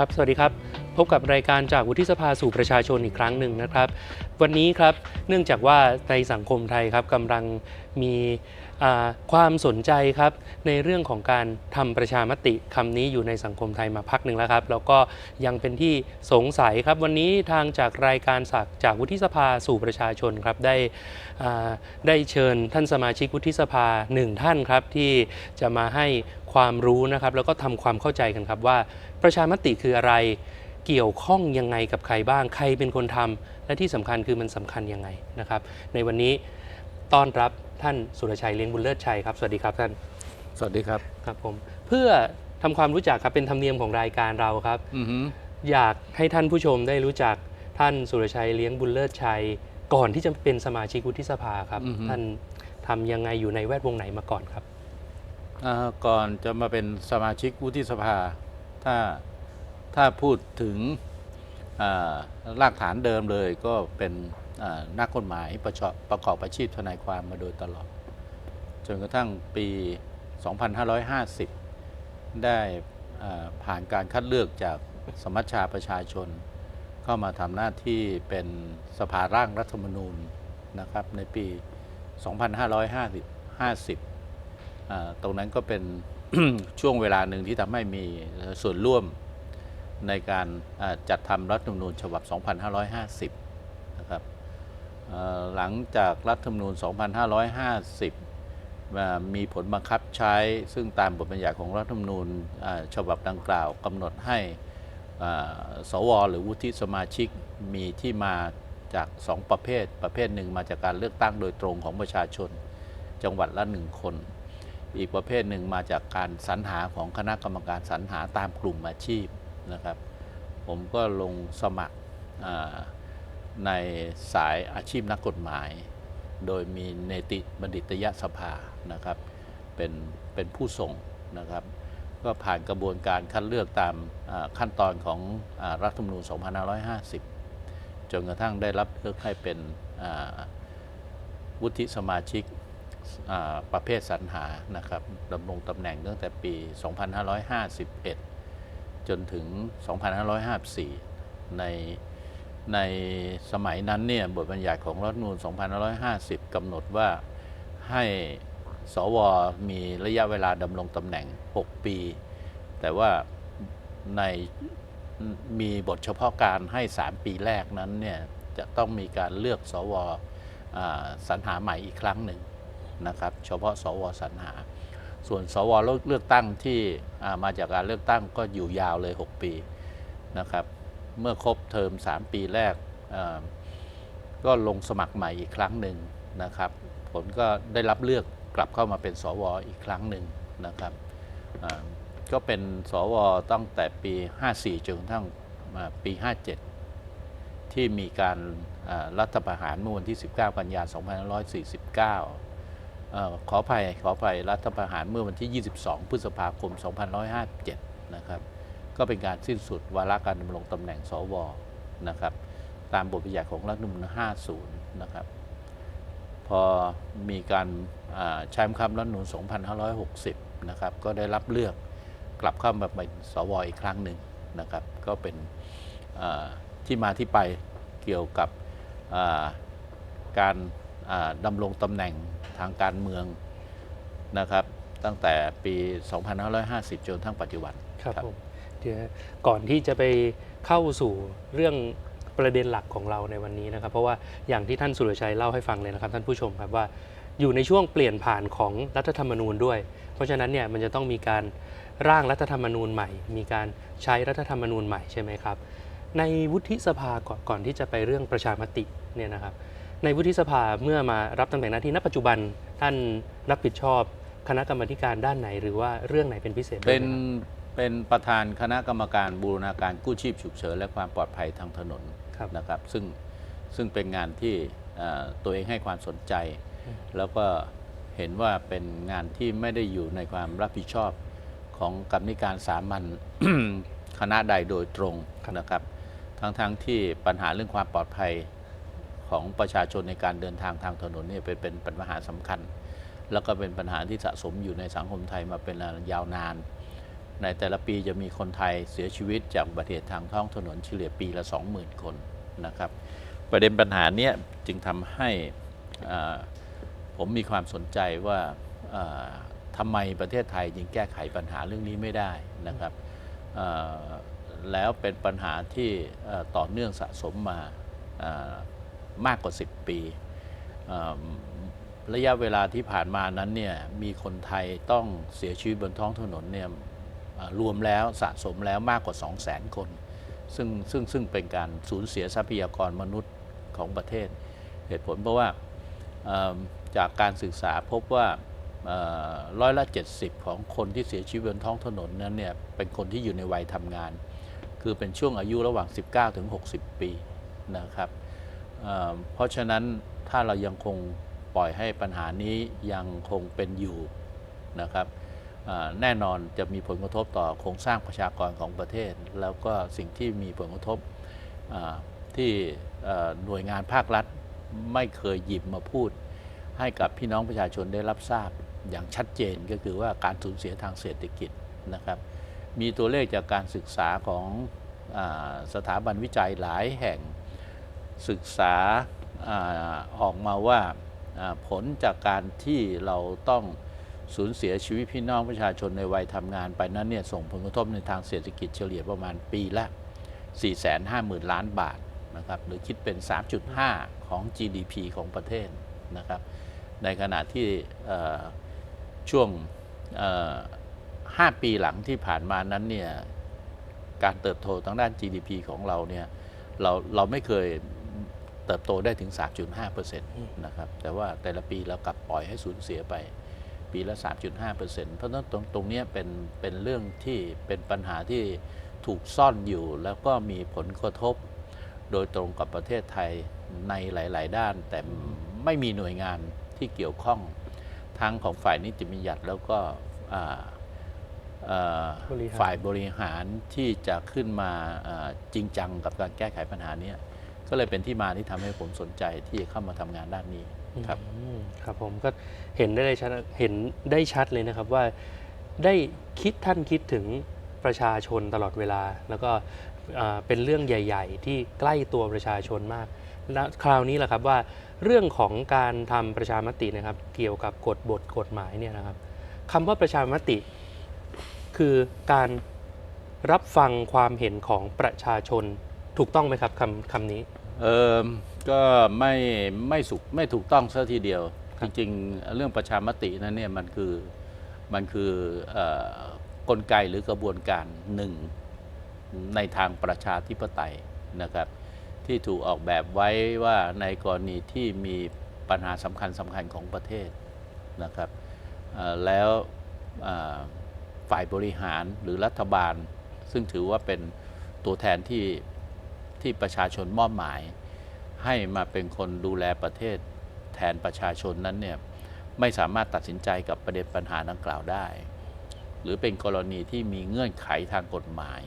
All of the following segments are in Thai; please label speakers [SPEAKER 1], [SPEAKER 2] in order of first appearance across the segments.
[SPEAKER 1] ครับ สวัสดีครับ พบกับรายการจากวุฒิสภาสู่ประชาชนอีกครั้งหนึ่งนะครับ วันนี้ครับ เนื่องจากว่าในสังคมไทยครับกำลังมีความสนใจครับในเรื่องของการทำประชามติคำนี้อยู่ในสังคมไทยมาพักหนึ่งแล้วครับ แล้วก็ยังเป็นที่สงสัยครับ วันนี้ทางจากรายการสักจากวุฒิสภาสู่ประชาชนครับได้ได้เชิญท่านสมาชิกวุฒิสภาหนึ่งท่านครับที่จะมาให้ ความรู้นะครับ แล้วก็ทำความเข้าใจกันครับว่า ประชามติคืออะไร เกี่ยวข้องยังไงกับใครบ้าง ใครเป็นคนทำและที่สำคัญคือมันสำคัญยังไงนะครับ ในวันนี้ต้อนรับท่านสุรชัยเลี้ยงบุญเลิศชัยครับ สวัสดีครับท่าน
[SPEAKER 2] สวัสดีครับ
[SPEAKER 1] ครับผม เพื่อทำความรู้จักครับเป็นธรรมเนียมของรายการเราครับ
[SPEAKER 2] อือหือ
[SPEAKER 1] อยากให้ท่านผู้ชมได้รู้จักท่านสุรชัยเลี้ยงบุญเลิศชัย ก่อนที่จะเป็นสมาชิกวุฒิสภาครับ ท่านทำยังไงอยู่ในแวดวงไหนมาก่อนครับ
[SPEAKER 2] อ่า ก่อนจะมาเป็นสมาชิกวุฒิสภา ถ้าถ้าพูดถึงรากฐานเดิมเลยก็เป็นนักกฎหมายประชประกอบอาชีพทนายความมาโดยตลอด จนกระทั่งปี 2550 ได้อ่าผ่านการคัดเลือกจากสมัชชาประชาชน เข้ามาทำหน้าที่เป็นสภาร่างรัฐธรรมนูญนะครับในปี 2550อ่า ตรงนั้นก็เป็นช่วงเวลาหนึ่งที่ทำให้มีส่วนร่วมในการจัดทำรัฐธรรมนูญฉบับ 2550 นะครับหลังจากรัฐธรรมนูญ 2550มามีผลบังคับใช้ ซึ่งตามบทบัญญัติของรัฐธรรมนูญฉบับดังกล่าวกำหนดให้สว หรือวุฒิสมาชิกมีที่มาจากสองประเภท ประเภทหนึ่งมาจากการเลือกตั้งโดยตรงของประชาชน จังหวัดละหนึ่งคน อีกประเภทหนึ่งมาจากการสรรหาของคณะกรรมการสรรหาตามกลุ่มอาชีพนะครับ ผมก็ลงสมัครในสายอาชีพนักกฎหมาย โดยมีเนติบัณฑิตยสภานะครับ เป็นเป็นผู้ส่งนะครับ ก็ผ่านกระบวนการคัดเลือกตามขั้นตอนของอรัฐธรรมนูญ 2550 จนกระทั่งได้รับเลือกให้เป็นวุฒิสมาชิก ประเภทสรรหานะครับดำรงตำแหน่งตั้งแต่ปี 2551 จนถึง 2554 ในในสมัยนั้นเนี่ยบทบัญญัติของรัฐธรรมนูญ2550 กำหนดว่าให้สวมีระยะเวลาดำรงตำแหน่ง 6 ปี แต่ว่าในมีบทเฉพาะการให้ 3 ปีแรกนั้นเนี่ยจะต้องมีการเลือกสวสรรหาใหม่อีกครั้งหนึ่ง นะครับเฉพาะสวสรรหา ส่วนสวเลือกตั้งที่มาจากการเลือกตั้งก็อยู่ยาวเลย 6 ปีนะครับเมื่อครบเทอม 3 ปีแรกก็ลงสมัครใหม่อีกครั้งหนึ่งนะครับผลก็ได้รับเลือกกลับเข้ามาเป็นสวอีกครั้งหนึ่งนะครับก็เป็นสวตั้งแต่ปี 54 จนกระทั่งมาปี 57 ที่มีการรัฐประหารเมื่อวันที่ 19 กันยายน 2549เอ่อ ขออภัยขออภัยรัฐประหารเมื่อวันที่ 22 พฤษภาคม 2557 นะครับ ก็เป็นการสิ้นสุดวาระการดำรงตำแหน่งสวนะครับ ตามบทบัญญัติของรัฐธรรมนูญ50 นะครับ พอมีการใช้คำรัฐธรรมนูญ2560 นะครับ ก็ได้รับเลือกกลับเข้ามาเป็นสวอีกครั้งหนึ่งนะครับ ก็เป็นที่มาที่ไปเกี่ยวกับการดำรงตำแหน่ง ทางการเมืองนะครับ ตั้งแต่ปี 2550 จนทั้งปัจจุบัน
[SPEAKER 1] ครับผมเดี๋ยวก่อนที่จะไปเข้าสู่เรื่องประเด็นหลักของเราในวันนี้นะครับ เพราะว่าอย่างที่ท่านสุรชัยเล่าให้ฟังเลยนะครับท่านผู้ชมครับว่าอยู่ในช่วงเปลี่ยนผ่านของรัฐธรรมนูญด้วย เพราะฉะนั้นเนี่ยมันจะต้องมีการร่างรัฐธรรมนูญใหม่ มีการใช้รัฐธรรมนูญใหม่ใช่ไหมครับ ในวุฒิสภาก่อนก่อนที่จะไปเรื่องประชามติเนี่ยนะครับ ในวุฒิสภาเมื่อมารับตำแหน่งหน้าที่ณปัจจุบันท่านรับผิดชอบคณะกรรมาธิการด้านไหน หรือว่าเรื่องไหนเป็นพิเศษบ้างไหม
[SPEAKER 2] เป็น
[SPEAKER 1] ครับ
[SPEAKER 2] เป็นประธานคณะกรรมการบูรณาการกู้ชีพฉุกเฉินและความปลอดภัยทางถนน
[SPEAKER 1] ครับ
[SPEAKER 2] นะครับ ซึ่งซึ่งเป็นงานที่เอ่อตัวเองให้ความสนใจ
[SPEAKER 1] อืม
[SPEAKER 2] แล้วก็เห็นว่าเป็นงานที่ไม่ได้อยู่ในความรับผิดชอบของกรรมธิการสามัญ คณะใดโดยตรงนะครับ ทั้งๆทที่ปัญหาเรื่องความปลอดภัย ของประชาชนในการเดินทางทางถนนเนี่ยเป็นเป็นปัญหาสำคัญ แล้วก็เป็นปัญหาที่สะสมอยู่ในสังคมไทยมาเป็นยาวนาน ในแต่ละปีจะมีคนไทยเสียชีวิตจากอุบัติเหตุทางท้องถนนเฉลี่ยปีละ 20,000 คนนะครับ ประเด็นปัญหาเนี้ยจึงทำให้ผมมีความสนใจว่าอ่าทำไมประเทศไทยจึงแก้ไขปัญหาเรื่องนี้ไม่ได้นะครับแล้วเป็นปัญหาที่ต่อเนื่องสะสมมา มากกว่า 10 ปี ระยะเวลาที่ผ่านมานั้นเนี่ยมีคนไทยต้องเสียชีวิตบนท้องถนนเนี่ยรวมแล้วสะสมแล้วมากกว่า 2 0 0 0 0 0 คน ซึ่งซึ่งซึ่งเป็นการสูญเสียทรัพยากรมนุษย์ของประเทศ เหตุผลเพราะว่าจากการศึกษาพบว่าร้อยละ 70 ของคนที่เสียชีวิตบนท้องถนนนั้นเนี่ยเป็นคนที่อยู่ในวัยทำงาน คือเป็นช่วงอายุระหว่าง 19 ถึง 60 ปีนะครับ เพราะฉะนั้นถ้าเรายังคงปล่อยให้ปัญหานี้ยังคงเป็นอยู่นะครับแน่นอนจะมีผลกระทบต่อโครงสร้างประชากรของประเทศ แล้วก็สิ่งที่มีผลกระทบที่หน่วยงานภาครัฐไม่เคยหยิบมาพูด ให้กับพี่น้องประชาชนได้รับทราบอย่างชัดเจนก็คือว่าการสูญเสียทางเศรษฐกิจนะครับ มีตัวเลขจากการศึกษาของอสถาบันวิจัยหลายแห่ง ศึกษาออกมาว่าผลจากการที่เราต้องสูญเสียชีวิตพี่น้องประชาชนในวัยทำงานไปนั้นเนี่ยส่งผลกระทบในทางเศรษฐกิจเฉลี่ยประมาณปีละ 450,000 ล้านบาทนะครับหรือคิดเป็น 3.5 ของ GDP ของประเทศนะครับในขณะที่ช่วง 5 ปีหลังที่ผ่านมานั้นเนี่ยการเติบโตทางด้าน GDP ของเราเนี่ยเราเราไม่เคย เติบโตได้ถึง 3.5%นะครับ แต่ว่าแต่ละปีเรากลับปล่อยให้สูญเสียไปปีละ 3.5%เพราะฉะนั้นตรงตรงเนี้ยเป็นเป็นเรื่องที่เป็นปัญหาที่ถูกซ่อนอยู่ แล้วก็มีผลกระทบ โดยตรงกับประเทศไทยในหลาย ๆ ด้าน แต่ไม่มีหน่วยงานที่เกี่ยวข้องทั้งของฝ่ายนิติบัญญัติแล้วก็อ่าอ่า
[SPEAKER 1] บริหาร
[SPEAKER 2] ฝ่ายบริหารที่จะขึ้นมาอ่าจริงจังกับการแก้ไขปัญหาเนี้ย ก็เลยเป็นที่มาที่ทำให้ผมสนใจที่จะเข้ามาทำงานด้านนี้ครับ
[SPEAKER 1] ครับผมก็เห็นได้เลยชัดเห็นได้ชัดเลยนะครับว่าได้คิดท่านคิดถึงประชาชนตลอดเวลา แล้วก็เป็นเรื่องใหญ่ ๆ ที่ใกล้ตัวประชาชนมากและคราวนี้แหละครับว่าเรื่องของการทำประชามตินะครับ เกี่ยวกับกฎบทกฎหมายเนี่ยนะครับคำว่าประชามติ คือการรับฟังความเห็นของประชาชนถูกต้องไหมครับคำคำนี้
[SPEAKER 2] เออก็ไม่ไม่สุกไม่ถูกต้องซะทีเดียว
[SPEAKER 1] ครั
[SPEAKER 2] จ
[SPEAKER 1] บ
[SPEAKER 2] ริงๆ เรื่องประชามตินั้นเนี่ยมันคือมันคือเอ่อกลไกหรือกระบวนการหนึ่งในทางประชาธิปไตยนะครับ ที่ถูกออกแบบไว้ว่าในกรณีที่มีปัญหาสำคัญสำคัญของประเทศนะครับเอ่อแล้วเอ่อฝ่ายบริหารหรือรัฐบาล ซึ่งถือว่าเป็นตัวแทนที่ ที่ประชาชนมอบหมาย ให้มาเป็นคนดูแลประเทศแทนประชาชนนั้นเนี่ยไม่สามารถตัดสินใจกับประเด็นปัญหาดังกล่าวได้ หรือเป็นกรณีที่มีเงื่อนไขทางกฎหมาย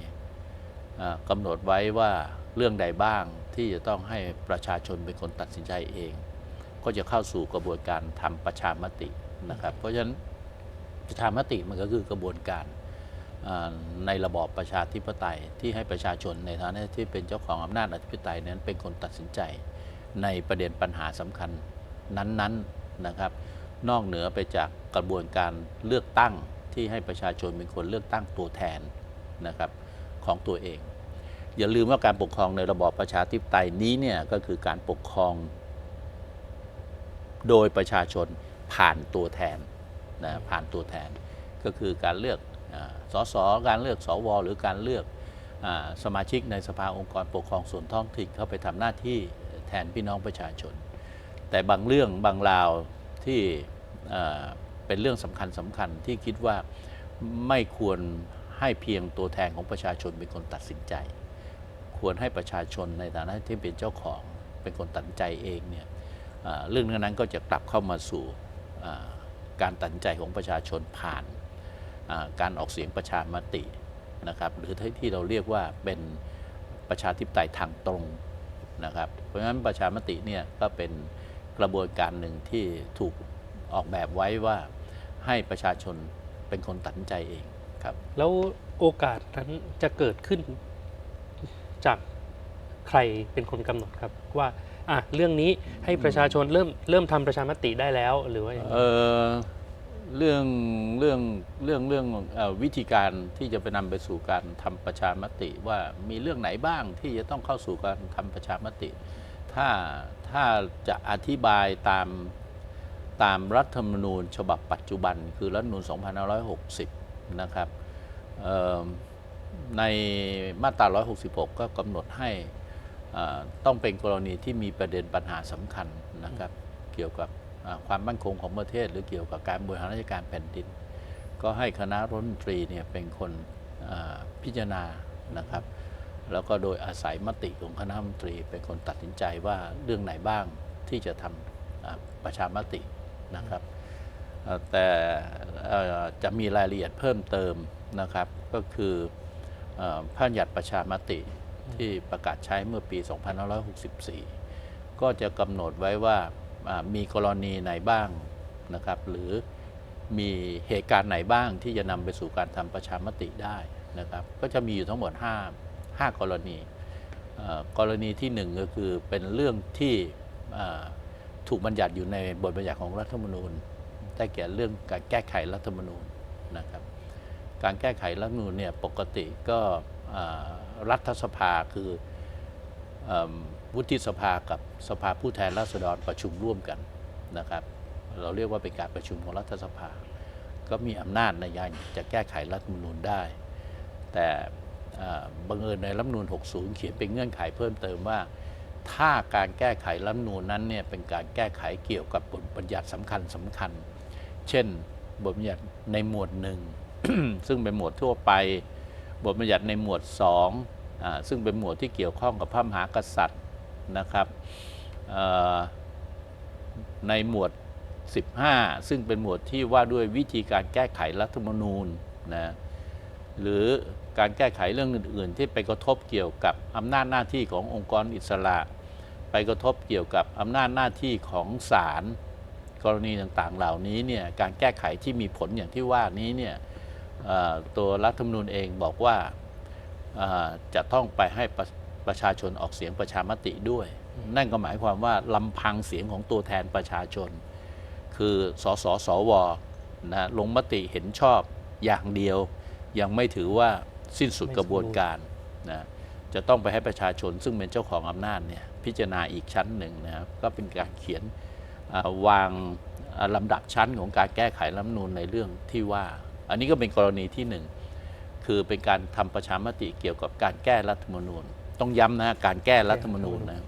[SPEAKER 2] กำหนดไว้ว่าเรื่องใดบ้างที่จะต้องให้ประชาชนเป็นคนตัดสินใจเอง ก็จะเข้าสู่กระบวนการทำประชามตินะครับ เพราะฉะนั้นประชามติมันก็คือกระบวนการ ในระบอบประชาธิปไตยที่ให้ประชาชนในฐานะที่เป็นเจ้าของอำนาจอธิปไตยนั้นเป็นคนตัดสินใจในประเด็นปัญหาสำคัญนั้นๆนะครับ นอกเหนือไปจากกระบวนการเลือกตั้งที่ให้ประชาชนเป็นคนเลือกตั้งตัวแทนนะครับของตัวเอง อย่าลืมว่าการปกครองในระบอบประชาธิปไตยนี้เนี่ยก็คือการปกครอง โดยประชาชนผ่านตัวแทนนะผ่านตัวแทนก็คือการเลือก สสการเลือกสวหรือการเลือกอสมาชิกในสภาองค์กรปกครองส่วนท้องถิ่นเข้าไปทำหน้าที่แทนพี่น้องประชาชน แต่บางเรื่องบางราวที่เป็นเรื่องสำคัญสำคัญที่คิดว่าไม่ควรให้เพียงตัวแทนของประชาชนเป็นคนตัดสินใจ ควรให้ประชาชนในฐานะที่เป็นเจ้าของเป็นคนตัดใจเองเนี่ยเรื่องนั้นก็จะกลับเข้ามาสู่การตัดสินใจของประชาชนผ่าน การออกเสียงประชามตินะครับหรือที่เราเรียกว่าเป็นประชาธิปไตยทางตรงนะครับเพราะฉะนั้นประชามติเนี่ยก็เป็นกระบวนการหนึ่งที่ถูกออกแบบไว้ว่าให้ประชาชนเป็นคนตัดสินใจเองครับ
[SPEAKER 1] แล้วโอกาสนั้นจะเกิดขึ้นจากใครเป็นคนกำหนดครับว่าอะเรื่องนี้ให้ประชาชนเริ่มเริ่มทำประชามติได้แล้วหรือว่าอย่าง
[SPEAKER 2] เอ
[SPEAKER 1] ไร
[SPEAKER 2] อ เรื่องเรื่องเรื่องเรื่องอวิธีการที่จะไปนำไปสู่การทำประชามติ ว่ามีเรื่องไหนบ้างที่จะต้องเข้าสู่การทำประชามติ ถ้าถ้าจะอธิบายตามตามรัฐธรรมนูญฉบับปัจจุบัน คือรัฐธรรมนูญ2560 นะครับในมาตรา 166 ก็กำหนดให้ต้องเป็นกรณีที่มีประเด็นปัญหาสำคัญนะครับ เกี่ยวกับ ความมั่นคงของประเทศ หรือเกี่ยวกับการบริหารราชการแผ่นดิน ก็ให้คณะรัฐมนตรีเนี่ยเป็นคนพิจารณานะครับ แล้วก็โดยอาศัยมติของคณะรัฐมนตรี เป็นคนตัดสินใจว่าเรื่องไหนบ้างที่จะทำประชามตินะครับแต่จะมีรายละเอียดเพิ่มเติมนะครับ ก็คือพระบัญญัติประชามติที่ประกาศใช้เมื่อปี 2564 ก็จะกำหนดไว้ว่า มีกรณีไหนบ้างนะครับ หรือมีเหตุการณ์ไหนบ้างที่จะนำไปสู่การทำประชามติได้นะครับ ก็จะมีอยู่ทั้งหมด 5 5 กรณี กรณีที่ 1 ก็คือเป็นเรื่องที่ถูกบัญญัติอยู่ในบทบัญญัติของรัฐธรรมนูญได้แก่เรื่องการแก้ไขรัฐธรรมนูญนะครับ การแก้ไขรัฐธรรมนูญเนี่ยปกติก็รัฐสภาคืออ วุฒิสภากับสภาผู้แทนราษฎรประชุมร่วมกันนะครับ เราเรียกว่าเป็นการประชุมของรัฐสภา ก็มีอำนาจในการจะแก้ไขรัฐมนูญได้ แต่บังเอิญในรัฐมนูญ 60 เขียนเป็นเงื่อนไขเพิ่มเติมว่า ถ้าการแก้ไขรัฐมนูญนั้นเนี่ยเป็นการแก้ไขเกี่ยวกับบทบัญญัติสำคัญสำคัญ เช่นบทบัญญัติในหมวดหนึ่งซึ่งเป็นหมวดทั่วไป บทบัญญัติในหมวด2อ่าซึ่งเป็นหมวดที่เกี่ยวข้องกับพระมหากษัตริย์ นะครับในหมวด 15 ซึ่งเป็นหมวดที่ว่าด้วยวิธีการแก้ไขรัฐธรรมนูญนะหรือการแก้ไขเรื่องอื่น ๆ ที่ไปกระทบเกี่ยวกับอำนาจหน้าที่ขององค์กรอิสระ ไปกระทบเกี่ยวกับอำนาจหน้าที่ของศาลกรณีต่างๆ เหล่านี้เนี่ยการแก้ไขที่มีผลอย่างที่ว่านี้เนี่ยตัวรัฐธรรมนูญเองบอกว่าอ่าจะต้องไปให้ ประประชาชนออกเสียงประชามติด้วย นั่นก็หมายความว่าลำพังเสียงของตัวแทนประชาชน คือสสสวนะลงมติเห็นชอบอย่างเดียว ยังไม่ถือว่าสิ้นสุดกระบวนการนะจะต้องไปให้ประชาชนซึ่งเป็นเจ้าของอำนาจเนี่ยพิจารณาอีกชั้นหนึ่งนะครับก็เป็นการเขียนอ่าวางอ่าลำดับชั้นของการแก้ไขรัฐธรรมนูญในเรื่องที่ว่า อันนี้ก็เป็นกรณีที่หนึ่งคือเป็นการทำประชามติเกี่ยวกับการแก้รัฐธรรมนูญ ต้องย้ำนะฮะการแก้รัฐธรรมนูญนะ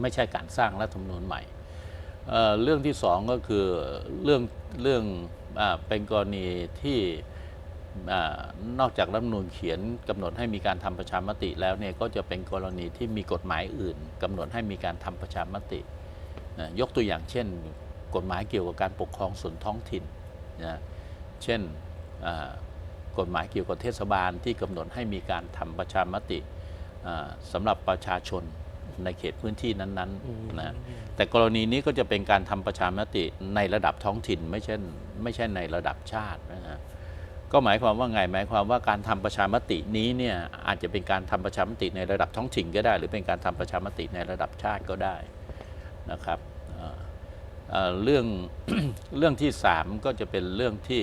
[SPEAKER 2] ไม่ใช่การสร้างรัฐธรรมนูญใหม่เอ่อเรื่องที่สองก็คือเรื่องเรื่องอาเป็นกรณีที่อานอกจากรัฐธรรมนูญเขียนกำหนดให้มีการทำประชามติแล้วเนี่ยก็จะเป็นกรณีที่มีกฎหมายอื่นกำหนดให้มีการทำประชามตินะยกตัวอย่างเช่น กฎหมายเกี่ยวกับการปกครองส่วนท้องถิ่นนะเช่นอ่ากฎหมายเกี่ยวกับเทศบาลที่กำหนดให้มีการทำประชามติอ่า สำหรับประชาชนในเขตพื้นที่นั้น
[SPEAKER 1] อืม
[SPEAKER 2] ๆนะแต่กรณีนี้ก็จะเป็นการทำประชามติในระดับท้องถิ่นไม่ใช่ไม่ใช่ในระดับชาตินะฮะก็หมายความว่าไงหมายความว่าการทำประชามตินี้เนี่ยอาจจะเป็นการทำประชามติในระดับท้องถิ่นก็ได้ หรือเป็นการทำประชามติในระดับชาติก็ได้นะครับเอ่อเอ่อเรื่องเรื่องที่สามก็จะเป็นเรื่องที่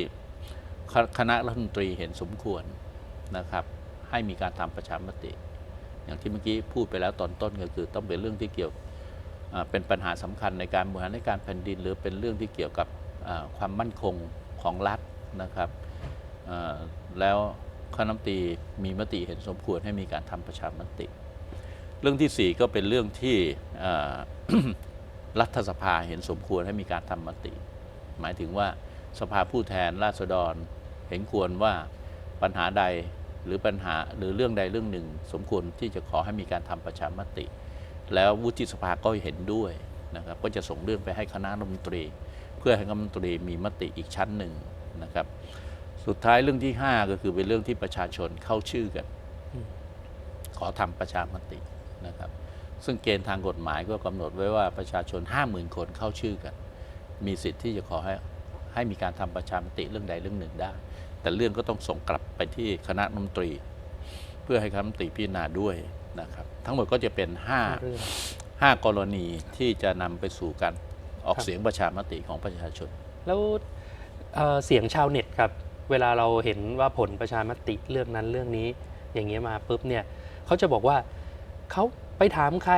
[SPEAKER 2] คคณะรัฐมนตรีเห็นสมควรนะครับให้มีการทำประชามติ อย่างที่เมื่อกี้พูดไปแล้วตอนต้นก็คือต้องเป็นเรื่องที่เกี่ยวเป็นปัญหาสำคัญในการบริหารราชการแผ่นดิน หรือเป็นเรื่องที่เกี่ยวกับความมั่นคงของรัฐนะครับแล้วคณะมนตรีมีมติเห็นสมควรให้มีการทำประชามติ เรื่องที่สี่ก็เป็นเรื่องที่รัฐสภาเห็นสมควรให้มีการทำมติ หมายถึงว่าสภาผู้แทนราษฎรเห็นควรว่าปัญหาใด หรือปัญหาหรือเรื่องใดเรื่องหนึ่ง สมควรที่จะขอให้มีการทำประชามติ แล้ววุฒิสภาก็เห็นด้วยนะครับก็จะส่งเรื่องไปให้คณะรัฐมนตรี เพื่อให้คณะรัฐมนตรีมีมติอีกชั้นหนึ่งนะครับ สุดท้ายเรื่องที่ 5 ก็คือเป็นเรื่องที่ประชาชนเข้าชื่อกัน ขอทำประชามตินะครับ ซึ่งเกณฑ์ทางกฎหมายก็กำหนดไว้ว่าประชาชน 50,000 คนเข้าชื่อกัน มีสิทธิ์ที่จะขอให้ให้มีการทำประชามติเรื่องใดเรื่องหนึ่งได้ แต่เรื่องก็ต้องส่งกลับไปที่คณะรัฐมนตรี เพื่อให้คณะรัฐมนตรีพิจารณาด้วยนะครับ ทั้งหมดก็จะเป็น
[SPEAKER 1] ห้าเรื่อง
[SPEAKER 2] 5 5 กรณีที่จะนำไปสู่การออก
[SPEAKER 1] ครับ
[SPEAKER 2] เสียงประชามติของประชาชน
[SPEAKER 1] แล้วเอ่อเสียงชาวเน็ตครับ เวลาเราเห็นว่าผลประชามติเรื่องนั้นเรื่องนี้ อย่างเงี้ยมาปุ๊บเนี่ยเขาจะบอกว่าเขาไปถามใคร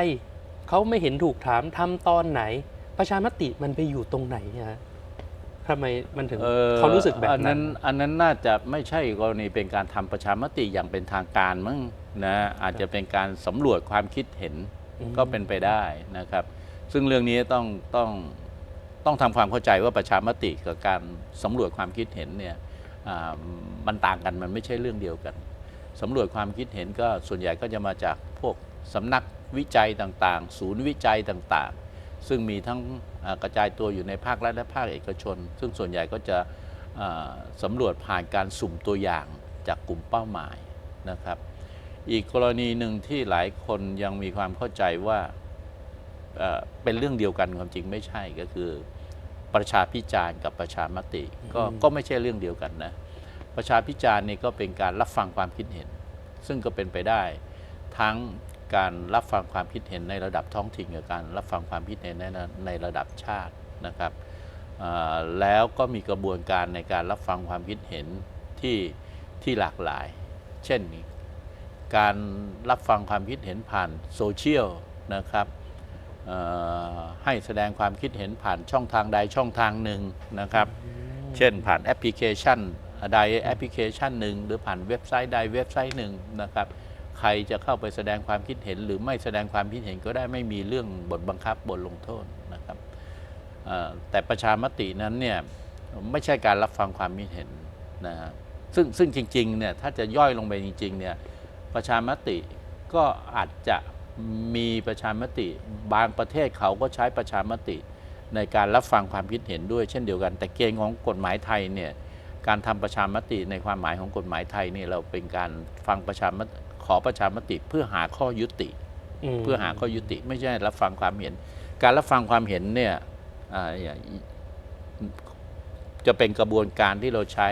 [SPEAKER 1] เขาไม่เห็นถูกถามทำตอนไหน ประชามติมันไปอยู่ตรงไหนเนี่ยฮะ ทำไมมันถึง
[SPEAKER 2] อ่อ
[SPEAKER 1] เขารู้สึกแบบ
[SPEAKER 2] อัน
[SPEAKER 1] นั้
[SPEAKER 2] นั้นนอันนั้นน่าจะไม่ใช่กรณีเป็นการทำประชามติอย่างเป็นทางการมั้งนะอาจจะเป็นการสำรวจความคิดเห็น
[SPEAKER 1] อืม
[SPEAKER 2] ก็เป็นไปได้นะครับ ซึ่งเรื่องนี้ต้องต้องต้องทำความเข้าใจว่าประชามติกับการสำรวจความคิดเห็นเนี่ยอ่ามันต่างกันมันไม่ใช่เรื่องเดียวกันสำรวจความคิดเห็นก็ส่วนใหญ่ก็จะมาจากพวกสำนักวิจัยต่างๆ ศูนย์วิจัยต่างๆ ซึ่งมีทั้งอ่ากระจายตัวอยู่ในภาครัฐและภาคเอกชน ซึ่งส่วนใหญ่ก็จะอ่าสำรวจผ่านการสุ่มตัวอย่างจากกลุ่มเป้าหมายนะครับ อีกกรณีหนึ่งที่หลายคนยังมีความเข้าใจว่าเอ่อเป็นเรื่องเดียวกันความจริงไม่ใช่ก็คือ ประชาพิจารณ์กับประชามติก็
[SPEAKER 1] อืม
[SPEAKER 2] ก็ไม่ใช่เรื่องเดียวกันนะประชาพิจารณ์นี่ก็เป็นการรับฟังความคิดเห็น ซึ่งก็เป็นไปได้ทั้ง การรับฟังความคิดเห็นในระดับท้องถิ่นกับการรับฟังความคิดเห็นในระในระดับชาตินะครับแล้วก็มีกระบวนการในการรับฟังความคิดเห็นที่ที่หลากหลาย เช่นการรับฟังความคิดเห็นผ่านโซเชียลนะครับให้แสดงความคิดเห็นผ่านช่องทางใดช่องทางหนึ่งนะครับ เช่นผ่านแอปพลิเคชันใดแอปพลิเคชันหนึ่งหรือผ่านเว็บไซต์ใดเว็บไซต์หนึ่งนะครับ ใครจะเข้าไปแสดงความคิดเห็น หรือไม่แสดงความคิดเห็นก็ได้ไม่มีเรื่องบทบังคับบทลงโทษนะครับแต่ประชามตินั้นเนี่ยไม่ใช่การรับฟังความคิดเห็นนะฮะซึ่งซึ่งจริงๆเนี่ยถ้าจะย่อยลงไปจริงๆเนี่ยประชามติก็อาจจะมีประชามติ บางประเทศเขาก็ใช้ประชามติในการรับฟังความคิดเห็นด้วย เช่นเดียวกัน แต่เกณฑ์ของกฎหมายไทยเนี่ยการทำประชามติในความหมายของกฎหมายไทยเนี่ยเราเป็นการฟังประชามติ ขอประชามติเพื่อหาข้อยุติ
[SPEAKER 1] ม
[SPEAKER 2] เพื่อหาข้อยุติ ไม่ใช่รับฟังความเห็น การรับฟังความเห็นเนี่ยอ่าอย่างจะเป็นกระบวนการที่เราใช้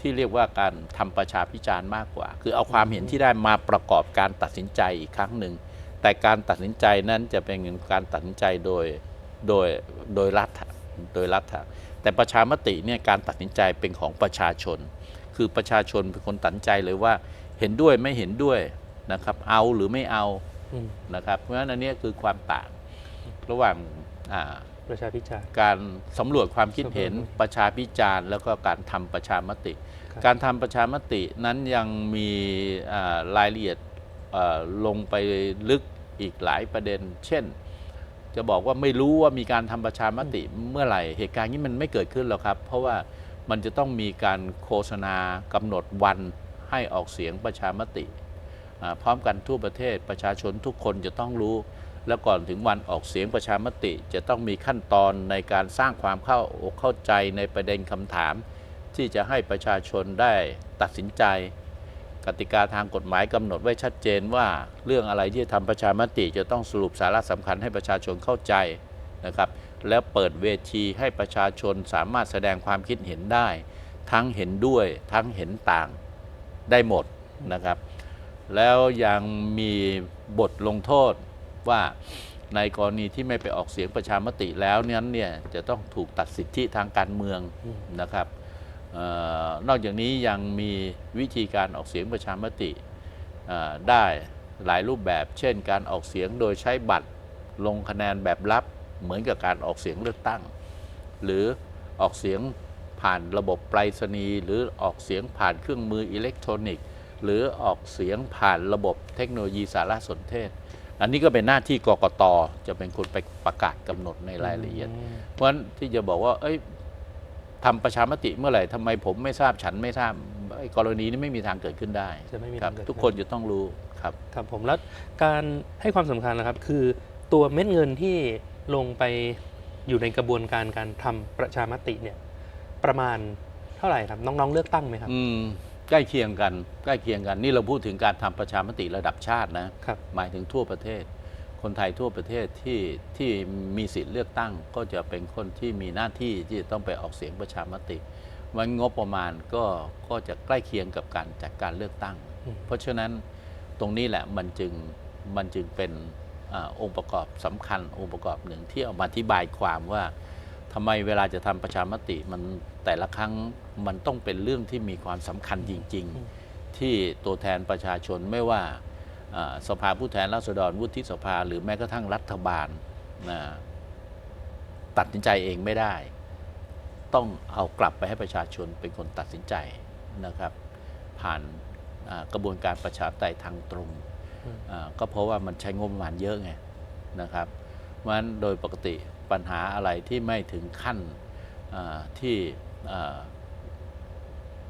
[SPEAKER 2] ที่เรียกว่าการทำประชาพิจารณ์มากกว่า คือเอาความเห็นที่ได้มาประกอบการตัดสินใจอีกครั้งหนึ่ง แต่การตัดสินใจนั้นจะเป็นการตัดสินใจโดยโดยโดยรัฐะโดยรัฐะแต่ประชามติเนี่ยการตัดสินใจเป็นของประชาชน คือประชาชนเป็นคนตัดสินใจเลยว่า เห็นด้วยไม่เห็นด้วยนะครับ เอาหรือไม่เอา
[SPEAKER 1] อืม
[SPEAKER 2] นะครับ เพราะฉะนั้นอันเนี้ยคือความต่างระหว่างอ่า
[SPEAKER 1] ประชาพิจารณ์
[SPEAKER 2] การสำรวจความคิดเห็น
[SPEAKER 1] สำรวจ
[SPEAKER 2] ประชาพิจารณ์แล้วก็การทำประชามติ
[SPEAKER 1] ครับ
[SPEAKER 2] การทำประชามตินั้นยังมีอ่ารายละเอียดเอ่อลงไปลึกอีกหลายประเด็น เช่น จะบอกว่าไม่รู้ว่ามีการทำประชามติเมื่อไหร่เหตุการณ์นี้มันไม่เกิดขึ้นหรอกครับ เพราะว่ามันจะต้องมีการโฆษณากำหนดวัน ให้ออกเสียงประชามติพร้อมกันทั่วประเทศประชาชนทุกคนจะต้องรู้ แล้วก่อนถึงวันออกเสียงประชามติจะต้องมีขั้นตอนในการสร้างความเข้าอกเข้าใจในประเด็นคำถาม ที่จะให้ประชาชนได้ตัดสินใจ กติกาทางกฎหมายกำหนดไว้ชัดเจนว่า เรื่องอะไรที่จะทำประชามติจะต้องสรุปสาระสำคัญให้ประชาชนเข้าใจนะครับแล้วเปิดเวทีให้ประชาชนสามารถแสดงความคิดเห็นได้ ทั้งเห็นด้วยทั้งเห็นต่าง ได้หมดนะครับ แล้วยังมีบทลงโทษว่าในกรณีที่ไม่ไปออกเสียงประชามติแล้วนั้นเนี่ยจะต้องถูกตัดสิทธิทางการเมืองนะครับออนอกจากนี้ยังมีวิธีการออกเสียงประชามติได้หลายรูปแบบ เช่น การออกเสียงโดยใช้บัตรลงคะแนนแบบลับเหมือนกับการออกเสียงเลือกตั้ง หรือออกเสียง ผ่านระบบไปรษณีย์หรือออกเสียงผ่านเครื่องมืออิเล็กทรอนิกส์ หรือออกเสียงผ่านระบบเทคโนโลยีสารสนเทศ อันนี้ก็เป็นหน้าที่กกตจะเป็นคนไปประกาศกำหนดในรายละเอียด
[SPEAKER 1] ม
[SPEAKER 2] เพราะฉะนั้นที่จะบอกว่า เอ้ยทำประชามติเมื่อไหร่ทำไมผมไม่ทราบฉันไม่ทราบไอ้กรณีนี้ไม่มีทางเกิดขึ้นได้
[SPEAKER 1] จะไม่มี
[SPEAKER 2] ครับ
[SPEAKER 1] ทางเกิด
[SPEAKER 2] ทุก
[SPEAKER 1] ขึ้น
[SPEAKER 2] คนจะต้องรู้ครับ
[SPEAKER 1] ครับผมแล้วการให้ความสำคัญนะครับ คือตัวเม็ดเงินที่ลงไปอยู่ในกระบวนการการทำประชามติเนี่ย ประมาณเท่าไหร่ครับ น้องๆ เลือกตั้งไหมครับ
[SPEAKER 2] อืมใกล้เคียงกันใกล้เคียงกัน นี่เราพูดถึงการทำประชามติระดับชาตินะ
[SPEAKER 1] ครับ
[SPEAKER 2] หมายถึงทั่วประเทศ คนไทยทั่วประเทศที่ที่มีสิทธิ์เลือกตั้งก็จะเป็นคนที่มีหน้าที่ที่จะต้องไปออกเสียงประชามติวันงบประมาณก็ก็จะใกล้เคียงกับการจัดการเลือกตั้ง
[SPEAKER 1] อืม
[SPEAKER 2] เพราะฉะนั้นตรงนี้แหละมันจึงมันจึงเป็นอาองค์ประกอบสำคัญองค์ประกอบหนึ่งที่เอามาอธิบายความว่า ทำไมเวลาจะทำประชามติมันแต่ละครั้งมันต้องเป็นเรื่องที่มีความสำคัญจริง
[SPEAKER 1] อืม
[SPEAKER 2] ๆที่ตัวแทนประชาชนไม่ว่าอ่าสภาผู้แทนราษฎรวุฒิสภา หรือแม้กระทั่งรัฐบาลนะตัดสินใจเองไม่ได้ ต้องเอากลับไปให้ประชาชนเป็นคนตัดสินใจนะครับ ผ่านอ่ากระบวนการประชาธิปไตยทางตรง
[SPEAKER 1] อืม
[SPEAKER 2] อ่าก็เพราะว่ามันใช้งบประมาณเยอะไงนะครับเพราะฉะนั้นโดยปกติ ปัญหาอะไรที่ไม่ถึงขั้นที่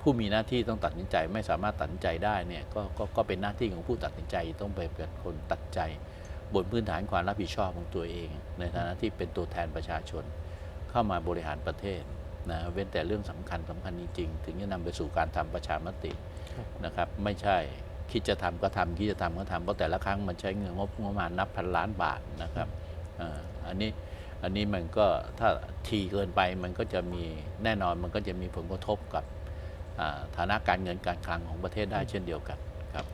[SPEAKER 2] ผู้มีหน้าที่ต้องตัดสินใจไม่สามารถตัดสินใจได้เนี่ยกก็ก็เป็นหน้าที่ของผู้ตัดสินใจต้องไปเป็นคนตัดใจ บนพื้นฐานความรับผิดชอบของตัวเอง ในฐานะที่เป็นตัวแทนประชาชน เข้ามาบริหารประเทศนะเว้นแต่เรื่องสำคัญสำคัญจริงๆถึงจะนำไปสู่การทำประชามตินะครับ ไม่ใช่คิดจะทำก็ทำคิดจะทำก็ทำเพราะแต่ละครั้งมันใช้เงินงบประมาณนับพันล้านบาทนะครับออันนี้ อันนี้มันก็ถ้าทีเกินไปมันก็จะมีแน่นอนมันก็จะมีผลกระทบกับอ่าฐานะการเงินการคลังของประเทศได้เช่นเดียวกันครับ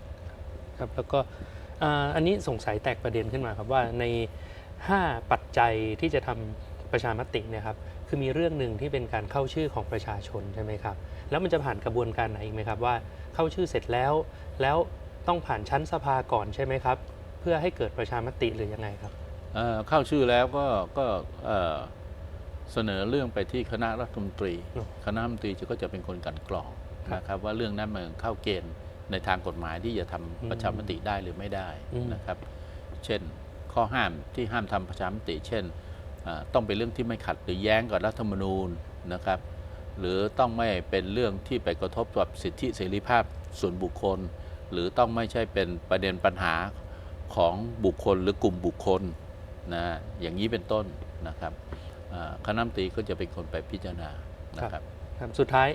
[SPEAKER 1] ครับแล้วก็อ่าอันนี้สงสัยแตกประเด็นขึ้นมาครับว่าใน 5 ปัจจัยที่จะทำประชามติเนี่ยครับคือมีเรื่องหนึ่งที่เป็นการเข้าชื่อของประชาชนใช่ไหมครับแล้วมันจะผ่านกระบวนการไหนอีกไหมครับว่าเข้าชื่อเสร็จแล้วแล้วต้องผ่านชั้นสภาก่อนใช่ไหมครับ เพื่อให้เกิดประชามติหรือยังไงครับ
[SPEAKER 2] เข้าชื่อแล้วก็ก็เสนอเรื่องไปที่คณะรัฐมนตรี คณะรัฐมนตรีก็จะเป็นคนกันกรองนะครับว่าเรื่องนั้นมันเข้าเกณฑ์ในทางกฎหมายที่จะทำ
[SPEAKER 1] อืม
[SPEAKER 2] ประชามติได้หรือไม่ได้นะครับ เช่นข้อห้ามที่ห้ามทำประชามติ เช่นต้องเป็นเรื่องที่ไม่ขัดหรือแย้งกับรัฐธรรมนูญนะครับ หรือต้องไม่เป็นเรื่องที่ไปกระทบกับสิทธิเสรีภาพส่วนบุคคล หรือต้องไม่ใช่เป็นประเด็นปัญหาของบุคคลหรือกลุ่มบุคคล นะอย่างนี้เป็นต้นนะครับอ่าคณะรัฐมนตรีก็จะเป็นคนไปพิจารณานะครับ
[SPEAKER 1] ครับสุดท้าย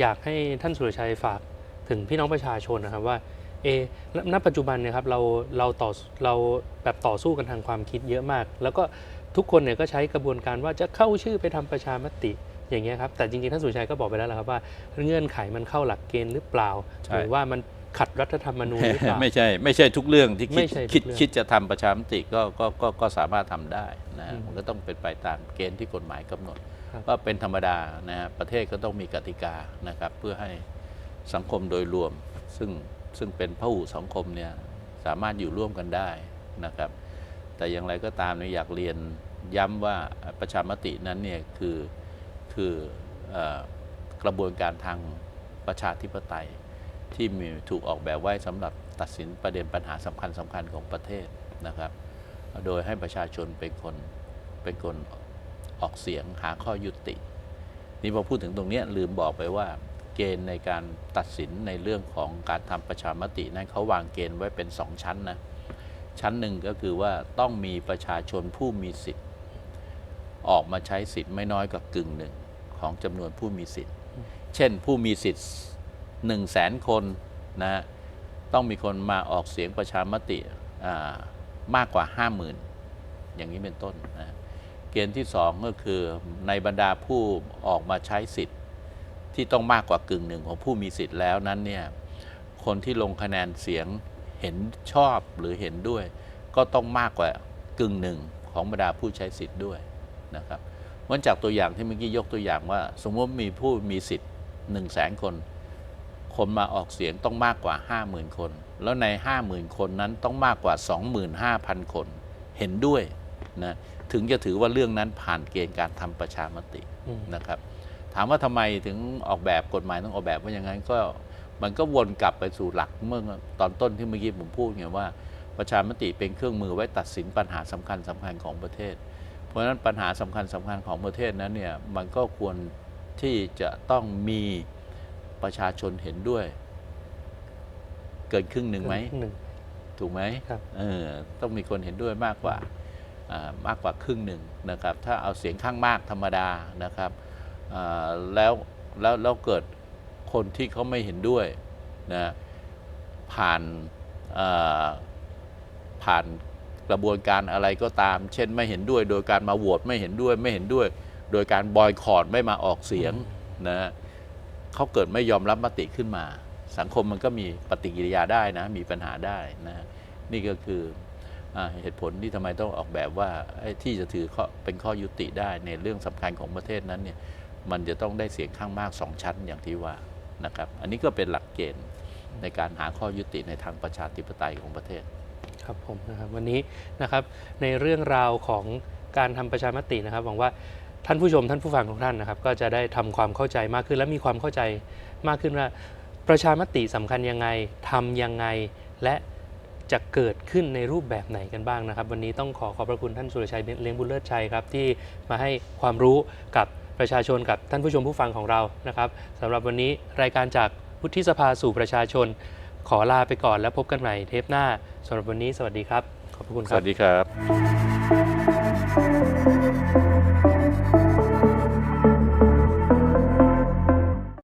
[SPEAKER 1] อยากให้ท่านสุรชัยฝากถึงพี่น้องประชาชนนะครับว่าเอะณณปัจจุบันเนี่ยครับเราเราต่อเราแบบต่อสู้กันทางความคิดเยอะมาก แล้วก็ทุกคนเนี่ยก็ใช้กระบวนการว่าจะเข้าชื่อไปทำประชามติอย่างเงี้ยครับแต่จริงๆท่านสุรชัยก็บอกไปแล้วแหละครับว่าเงื่อนไขมันเข้าหลักเกณฑ์หรือเปล่า
[SPEAKER 2] ใช่
[SPEAKER 1] หรือว่ามัน ขัดรัฐธรรมนูญหรือเปล่า
[SPEAKER 2] ไม่ใช่ ไม่ใช่ทุกเรื่องที่
[SPEAKER 1] ไม่
[SPEAKER 2] คิด
[SPEAKER 1] ใช่ทุก
[SPEAKER 2] คิด
[SPEAKER 1] เรื่อง
[SPEAKER 2] คิดจะทำประชามติก็ก็ก็ก็สามารถทำได้นะ
[SPEAKER 1] อืม
[SPEAKER 2] มันก็ต้องเป็นไปตามเกณฑ์ที่กฎหมายกำหนด
[SPEAKER 1] ครับ
[SPEAKER 2] ว่าเป็นธรรมดานะฮะประเทศก็ต้องมีกติกานะครับ เพื่อให้สังคมโดยรวม ซึ่งซึ่งเป็นพหุสังคมเนี่ยสามารถอยู่ร่วมกันได้นะครับ แต่อย่างไรก็ตามเนี่ยอยากเรียนย้ำว่าประชามตินั้นเนี่ยคือคือเอ่อกระบวนการทางประชาธิปไตย ที่มีถูกออกแบบไว้สำหรับตัดสินประเด็นปัญหาสำคัญสำคัญของประเทศนะครับ โดยให้ประชาชนเป็นคนเป็นคนออกเสียงหาข้อยุติ นี่พอพูดถึงตรงนี้ลืมบอกไปว่า เกณฑ์ในการตัดสินในเรื่องของการทำประชามตินั้นเขาวางเกณฑ์ไว้เป็นสองชั้นนะชั้นหนึ่งก็คือว่าต้องมีประชาชนผู้มีสิทธิ์ ออกมาใช้สิทธิ์ไม่น้อยกว่ากึ่งหนึ่งของจำนวนผู้มีสิทธิ์ เช่นผู้มีสิทธิ์ 1 0 0 0 0แสนคนนะฮะต้องมีคนมาออกเสียงประชามติมากกว่า 50,000 อย่างนี้เป็นต้นนะเกณฑ์ที่ 2 ก็คือในบรรดาผู้ออกมาใช้สิทธิ์ที่ต้องมากกว่ากึ่งหนึ่งของผู้มีสิทธิ์แล้วนั้นเนี่ยคนที่ลงคะแนนเสียงเห็นชอบหรือเห็นด้วย ก็ต้องมากกว่ากึ่งหนึ่งของบรรดาผู้ใช้สิทธิ์ด้วยนะครับวันจากตัวอย่างที่เมื่อกี้ยกตัวอย่างว่า สมมติมีผู้มีสิทธิ์1 0 0 0 0แสนคน คนมาออกเสียงต้องมากกว่า 50,000 คน แล้วใน 50,000 คนนั้นต้องมากกว่า 25,000 คน เห็นด้วยนะถึงจะถือว่าเรื่องนั้นผ่านเกณฑ์การทำประชามติ
[SPEAKER 1] อืม
[SPEAKER 2] นะครับ ถามว่าทำไมถึงออกแบบกฎหมายต้องออกแบบว่าอย่างนั้นก็มันก็วนกลับไปสู่หลักเมื่อตอนต้นที่เมื่อกี้ผมพูดไงว่าประชามติเป็นเครื่องมือไว้ตัดสินปัญหาสำคัญสำคัญของประเทศ เพราะฉะนั้นปัญหาสำคัญสำคัญของประเทศนั้นเนี่ยมันก็ควรที่จะต้องมี ประชาชนเห็นด้วย เกินครึ่งหนึ่งไหม
[SPEAKER 1] หนึ่ง
[SPEAKER 2] ถูกไหม
[SPEAKER 1] ครับ
[SPEAKER 2] เออต้องมีคนเห็นด้วยมากกว่าอ่ามากกว่าครึ่งหนึ่งนะครับ ถ้าเอาเสียงข้างมากธรรมดานะครับอ่าแล้วแล้วแล้วเกิดคนที่เขาไม่เห็นด้วยนะผ่านอ่าผ่านกระบวนการอะไรก็ตาม เช่นไม่เห็นด้วย โดยการมาโหวตไม่เห็นด้วยไม่เห็นด้วย โดยการบอยคอรดไม่มาออกเสียงนะ เขาเกิดไม่ยอมรับมติขึ้นมา สังคมมันก็มีปฏิกิริยาได้นะ มีปัญหาได้นะนี่ก็คืออเหตุผลที่ทำไมต้องออกแบบว่าที่จะถือข้อเป็นข้อยุติได้ในเรื่องสำคัญของประเทศนั้นเนี่ยมันจะต้องได้เสียงข้างมากสองชั้นอย่างที่ว่านะครับอันนี้ก็เป็นหลักเกณฑ์ในการหาข้อยุติในทางประชาธิปไตยของประเทศ
[SPEAKER 1] ครับผมนะครับวันนี้นะครับในเรื่องราวของการทำประชามตินะครับหวังว่า ท่านผู้ชมท่านผู้ฟังทุกท่านนะครับ ก็จะได้ทำความเข้าใจมากขึ้น และมีความเข้าใจมากขึ้นว่า ประชามติสำคัญยังไงทำยังไง และจะเกิดขึ้นในรูปแบบไหนกันบ้างนะครับ วันนี้ต้องขอขอบพระคุณท่านสุรชัยเลี้ยงบุญเลิศชัยครับ ที่มาให้ความรู้กับประชาชนกับท่านผู้ชมผู้ฟังของเรานะครับสำหรับวันนี้รายการจากวุฒิสภาสู่ประชาชน ขอลาไปก่อนแล้วพบกันใหม่เทปหน้าสำหรับวันนี้สวัสดีครับ ขอบพระคุณครับ ส
[SPEAKER 2] วัสดีครับ